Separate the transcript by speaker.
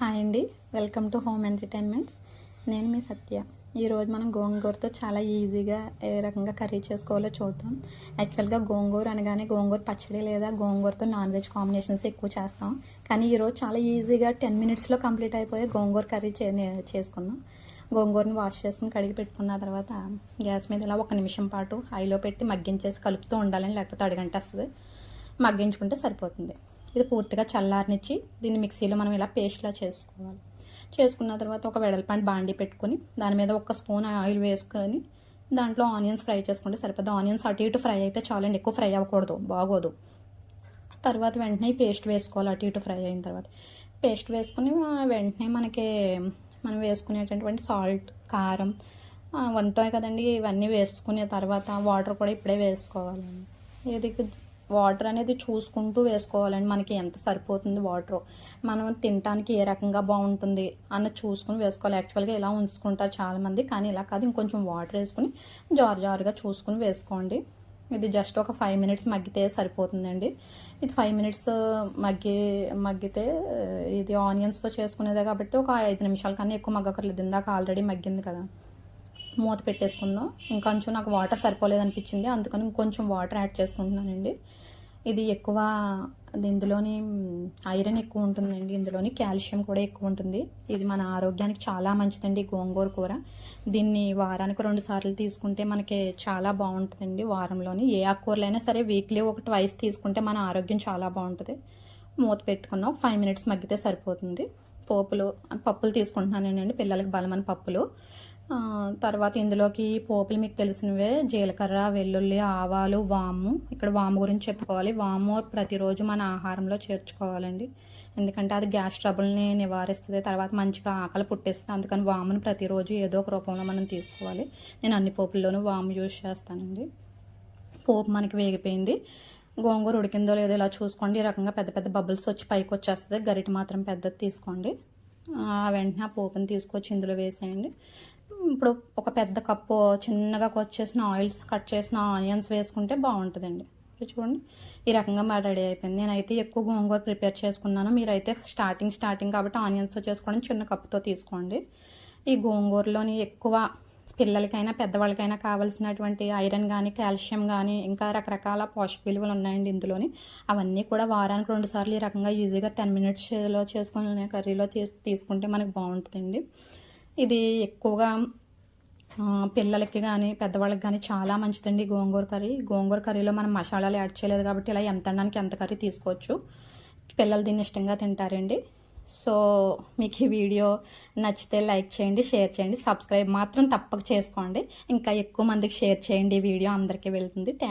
Speaker 1: Hi అండి. Welcome to home entertainments. నేను మీ సత్య. ఈరోజు మనం గోంగూరతో చాలా ఈజీగా ఏ రకంగా కర్రీ చేసుకోవాలో చూద్దాం. యాక్చువల్గా గోంగూర అనగానే గోంగూర పచ్చడి లేదా గోంగూరతో నాన్ వెజ్ కాంబినేషన్స్ ఎక్కువ చేస్తాం. కానీ ఈరోజు చాలా ఈజీగా టెన్ మినిట్స్లో కంప్లీట్ అయిపోయే గోంగూర కర్రీ చే చేసుకుందాం. గోంగూరని వాష్ చేసుకుని కడిగి పెట్టుకున్న తర్వాత గ్యాస్ మీద ఇలా ఒక నిమిషం పాటు హైలో పెట్టి మగ్గించేసి కలుపుతూ ఉండాలని లేకపోతే అడగంట వస్తుంది మగ్గించుకుంటే సరిపోతుంది. ఇది పూర్తిగా చల్లారనిచ్చి దీన్ని మిక్సీలో మనం ఇలా పేస్ట్లా చేసుకోవాలి. చేసుకున్న తర్వాత ఒక వెడల్పాంటి బాండి పెట్టుకొని దాని మీద ఒక స్పూన్ ఆయిల్ వేసుకొని దాంట్లో ఆనియన్స్ ఫ్రై చేసుకుంటే సరిపోతుంది ఆనియన్స్ అటు ఇటు ఫ్రై అయితే చాలండి ఎక్కువ ఫ్రై అవ్వకూడదు బాగోదు. తర్వాత వెంటనే పేస్ట్ వేసుకోవాలి అటు ఇటు ఫ్రై అయిన తర్వాత. పేస్ట్ వేసుకుని వెంటనే మనకి మనం వేసుకునేటటువంటి సాల్ట్ కారం వంటాయి కదండి ఇవన్నీ వేసుకునే తర్వాత వాటర్ కూడా ఇప్పుడే వేసుకోవాలండి ఏది వాటర్ అనేది చూసుకుంటూ వేసుకోవాలండి. మనకి ఎంత సరిపోతుంది వాటర్? మనం తినడానికి ఏ రకంగా బాగుంటుంది అన్నది చూసుకుని వేసుకోవాలి. యాక్చువల్గా ఇలా ఉంచుకుంటారు చాలామంది కానీ ఇలా కాదు. ఇంకొంచెం వాటర్ వేసుకుని జారు జారుగా చూసుకుని వేసుకోండి. ఇది జస్ట్ ఒక ఫైవ్ మినిట్స్ మగ్గితే సరిపోతుందండి. ఇది ఫైవ్ మినిట్స్ మగ్గి మగ్గితే ఇది ఆనియన్స్తో చేసుకునేదే కాబట్టి ఒక ఐదు నిమిషాల కన్నా ఎక్కువ మగ్గకర్లేదు. ఇందాక ఆల్రెడీ మగ్గింది కదా. మూత పెట్టేసుకుందాం. ఇంకొంచెం నాకు వాటర్ సరిపోలేదు అనిపించింది అందుకని ఇంకొంచెం వాటర్ యాడ్ చేసుకుంటున్నానండి. ఇది ఎక్కువ ఇందులోని ఐరన్ ఎక్కువ ఉంటుందండి. ఇందులోని కాల్షియం కూడా ఎక్కువ ఉంటుంది. ఇది మన ఆరోగ్యానికి చాలా మంచిదండి గోంగూర కూర. దీన్ని వారానికి రెండు సార్లు తీసుకుంటే మనకి చాలా బాగుంటుందండి. వారంలోని ఏ ఆకుకూరలైనా సరే వీక్లీ ఒక ట్వైస్ తీసుకుంటే మన ఆరోగ్యం చాలా బాగుంటుంది. మూత పెట్టుకున్నాం. ఫైవ్ మినిట్స్ మగ్గితే సరిపోతుంది. పోపులు పప్పులు తీసుకుంటున్నానండి. పిల్లలకి బలమైన పప్పులు. తర్వాత ఇందులోకి పోపులు మీకు తెలిసినవే జీలకర్ర వెల్లుల్లి ఆవాలు వాము. ఇక్కడ వాము గురించి చెప్పుకోవాలి. వాము ప్రతిరోజు మన ఆహారంలో చేర్చుకోవాలండి. ఎందుకంటే అది గ్యాస్ ట్రబుల్ని నివారిస్తుంది తర్వాత మంచిగా ఆకలి పుట్టేస్తుంది. అందుకని వామును ప్రతిరోజు ఏదో ఒక రూపంలో మనం తీసుకోవాలి. నేను అన్ని పోపుల్లోనూ వాము యూజ్ చేస్తానండి. పోపు మనకి వేగిపోయింది. గోంగూర ఉడికిందో లేదో ఇలా చూసుకోండి. ఈ రకంగా పెద్ద పెద్ద బబుల్స్ వచ్చి పైకి వచ్చేస్తుంది. గరిట మాత్రం పెద్దది తీసుకోండి. ఆ వెంటనే ఆ పోపుని తీసుకొచ్చి ఇందులో వేసేయండి. ఇప్పుడు ఒక పెద్ద కప్పు చిన్నగా కట్ చేసిన ఆయిల్స్ కట్ చేసిన ఆనియన్స్ వేసుకుంటే బాగుంటుందండి. చూడండి ఈ రకంగా మా రెడీ అయిపోయింది. నేనైతే ఎక్కువ గోంగూర ప్రిపేర్ చేసుకున్నాను. మీరైతే స్టార్టింగ్ స్టార్టింగ్ కాబట్టి ఆనియన్స్తో చేసుకోండి చిన్న కప్పుతో తీసుకోండి. ఈ గోంగూరలోని ఎక్కువ పిల్లలకైనా పెద్దవాళ్ళకైనా కావాల్సినటువంటి ఐరన్ కానీ కాల్షియం కానీ ఇంకా రకరకాల పోషక విలువలు ఉన్నాయండి ఇందులోని. అవన్నీ కూడా వారానికి రెండు సార్లు ఈ రకంగా ఈజీగా టెన్ మినిట్స్లో చేసుకుని కర్రీలో తీ తీసుకుంటే మనకు బాగుంటుందండి. ఇది ఎక్కువగా పిల్లలకి కానీ పెద్దవాళ్ళకి కానీ చాలా మంచిదండి గోంగూర కర్రీ. గోంగూర కర్రీలో మనం మసాలాలు యాడ్ చేయలేదు కాబట్టి ఇలా ఎంత అనడానికి ఎంత కర్రీ తీసుకోవచ్చు. పిల్లలు దీన్ని ఇష్టంగా తింటారండి. సో మీకు ఈ వీడియో నచ్చితే లైక్ చేయండి షేర్ చేయండి సబ్స్క్రైబ్ మాత్రం తప్పక చేసుకోండి. ఇంకా ఎక్కువ మందికి షేర్ చేయండి ఈ వీడియో అందరికీ వెళ్తుంది.